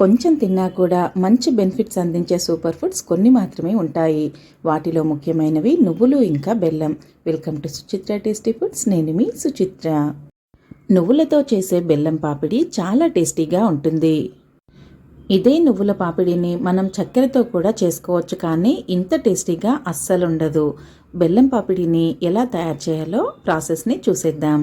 కొంచెం తిన్నా కూడా మంచి బెనిఫిట్స్ అందించే సూపర్ ఫుడ్స్ కొన్ని మాత్రమే ఉంటాయి. వాటిలో ముఖ్యమైనవి నువ్వులు ఇంకా బెల్లం. Welcome to Suchitra tasty foods. నేను మీ సుచిత్ర. నువ్వులతో చేసే బెల్లం పాపిడి చాలా టేస్టీగా ఉంటుంది. ఇదే నువ్వుల పాపిడిని మనం చక్కెరతో కూడా చేసుకోవచ్చు కానీ ఇంత టేస్టీగా అస్సలు ఉండదు బెల్లం పాపిడిని ఎలా తయారు చేయాలో ప్రాసెస్ని చూసేద్దాం.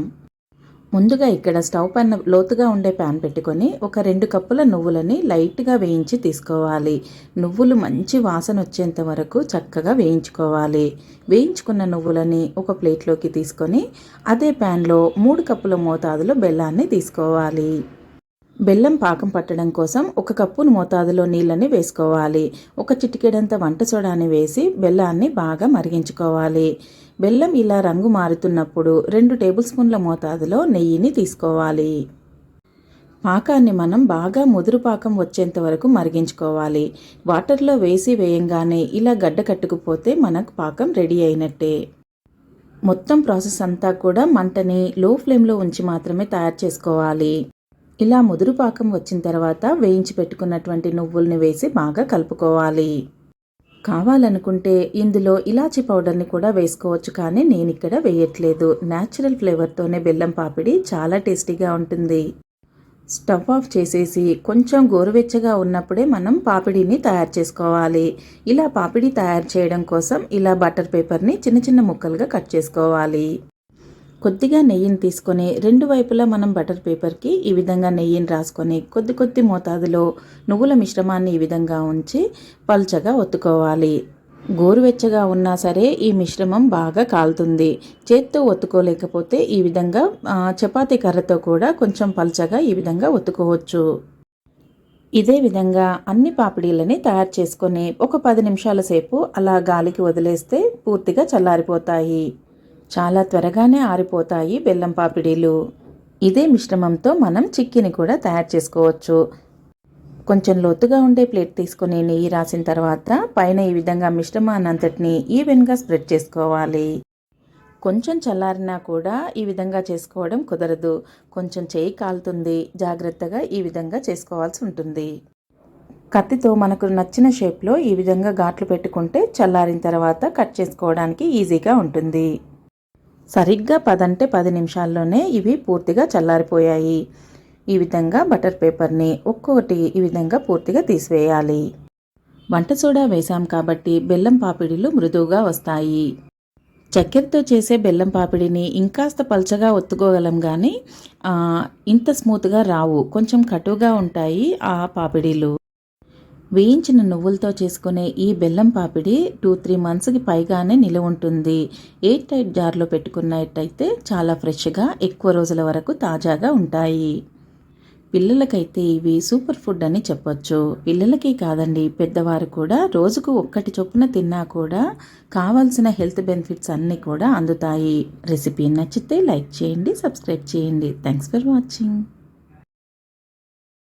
ముందుగా ఇక్కడ స్టవ్ పైన లోతుగా ఉండే ప్యాన్ పెట్టుకొని ఒక రెండు కప్పుల నువ్వులని లైట్గా వేయించి తీసుకోవాలి. నువ్వులు మంచి వాసన వచ్చేంత వరకు చక్కగా వేయించుకోవాలి. వేయించుకున్న నువ్వులని ఒక ప్లేట్లోకి తీసుకొని అదే ప్యాన్లో మూడు కప్పుల మోతాదులో బెల్లాన్ని తీసుకోవాలి. బెల్లం పాకం పట్టడం కోసం ఒక కప్పును మోతాదులో నీళ్ళని వేసుకోవాలి. ఒక చిటికెడంత వంట సోడాని వేసి బెల్లాన్ని బాగా మరిగించుకోవాలి. బెల్లం ఇలా రంగు మారుతున్నప్పుడు రెండు టేబుల్ స్పూన్ల మోతాదులో నెయ్యిని తీసుకోవాలి. పాకాన్ని మనం బాగా ముదురు పాకం వచ్చేంత వరకు మరిగించుకోవాలి. వాటర్లో వేసి వేయంగానే ఇలా గడ్డ కట్టుకుపోతే మనకు పాకం రెడీ అయినట్టే. మొత్తం ప్రాసెస్ అంతా కూడా మంటని లో ఫ్లేమ్లో ఉంచి మాత్రమే తయారు చేసుకోవాలి. ఇలా ముదురు పాకం వచ్చిన తర్వాత వేయించి పెట్టుకున్నటువంటి నువ్వుల్ని వేసి బాగా కలుపుకోవాలి. కావాలనుకుంటే ఇందులో ఇలాచి పౌడర్ని కూడా వేసుకోవచ్చు కానీ నేను ఇక్కడ వేయట్లేదు. న్యాచురల్ ఫ్లేవర్తోనే బెల్లం పాపిడి చాలా టేస్టీగా ఉంటుంది. స్టవ్ ఆఫ్ చేసేసి కొంచెం గోరువెచ్చగా ఉన్నప్పుడే మనం పాపిడిని తయారు చేసుకోవాలి. ఇలా పాపిడి తయారు చేయడం కోసం ఇలా బటర్ పేపర్ని చిన్న చిన్న ముక్కలుగా కట్ చేసుకోవాలి. కొద్దిగా నెయ్యిని తీసుకొని రెండు వైపులా మనం బటర్ పేపర్కి ఈ విధంగా నెయ్యిని రాసుకొని కొద్ది కొద్ది మోతాదులో నువ్వుల మిశ్రమాన్ని ఈ విధంగా ఉంచి పల్చగా ఒత్తుకోవాలి. గోరువెచ్చగా ఉన్నా సరే ఈ మిశ్రమం బాగా కాలుతుంది. చేత్తో ఒత్తుకోలేకపోతే ఈ విధంగా చపాతీ కర్రతో కూడా కొంచెం పల్చగా ఈ విధంగా ఒత్తుకోవచ్చు. ఇదే విధంగా అన్ని పాపిడీలని తయారు చేసుకొని ఒక పది నిమిషాల సేపు అలా గాలికి వదిలేస్తే పూర్తిగా చల్లారిపోతాయి. చాలా త్వరగానే ఆరిపోతాయి బెల్లం పాపిడీలు. ఇదే మిశ్రమంతో మనం చిక్కిని కూడా తయారు చేసుకోవచ్చు. కొంచెం లోతుగా ఉండే ప్లేట్ తీసుకొని నెయ్యి రాసిన తర్వాత పైన ఈ విధంగా మిశ్రమాన్నంతటిని ఈవెన్గా స్ప్రెడ్ చేసుకోవాలి. కొంచెం చల్లారినా కూడా ఈ విధంగా చేసుకోవడం కుదరదు. కొంచెం చేయి కాలుతుంది. జాగ్రత్తగా ఈ విధంగా చేసుకోవాల్సి ఉంటుంది. కత్తితో మనకు నచ్చిన షేప్లో ఈ విధంగా ఘాట్లు పెట్టుకుంటే చల్లారిన తర్వాత కట్ చేసుకోవడానికి ఈజీగా ఉంటుంది. సరిగ్గా పదంటే పది నిమిషాల్లోనే ఇవి పూర్తిగా చల్లారిపోయాయి. ఈ విధంగా బటర్ పేపర్ని ఒక్కొక్కటి ఈ విధంగా పూర్తిగా తీసివేయాలి. వంట సోడా వేసాం కాబట్టి బెల్లం పాపిడిలు మృదువుగా వస్తాయి. చక్కెరతో చేసే బెల్లం పాపిడిని ఇంకాస్త పల్చగా ఒత్తుకోగలం కానీ ఇంత స్మూత్గా రావు. కొంచెం కటువుగా ఉంటాయి ఆ పాపిడిలు. వేయించిన నువ్వులతో చేసుకునే ఈ బెల్లం పాపిడి టూ త్రీ మంత్స్కి పైగానే నిలువ ఉంటుంది. ఎయిట్ టైట్ జార్లో పెట్టుకున్నట్టయితే చాలా ఫ్రెష్గా ఎక్కువ రోజుల వరకు తాజాగా ఉంటాయి. పిల్లలకైతే ఇవి సూపర్ ఫుడ్ అని చెప్పొచ్చు. పిల్లలకి కాదండి పెద్దవారు కూడా రోజుకు ఒక్కటి చొప్పున తిన్నా కూడా కావాల్సిన హెల్త్ బెనిఫిట్స్ అన్నీ కూడా అందుతాయి. రెసిపీ నచ్చితే లైక్ చేయండి సబ్స్క్రైబ్ చేయండి. Thanks for watching.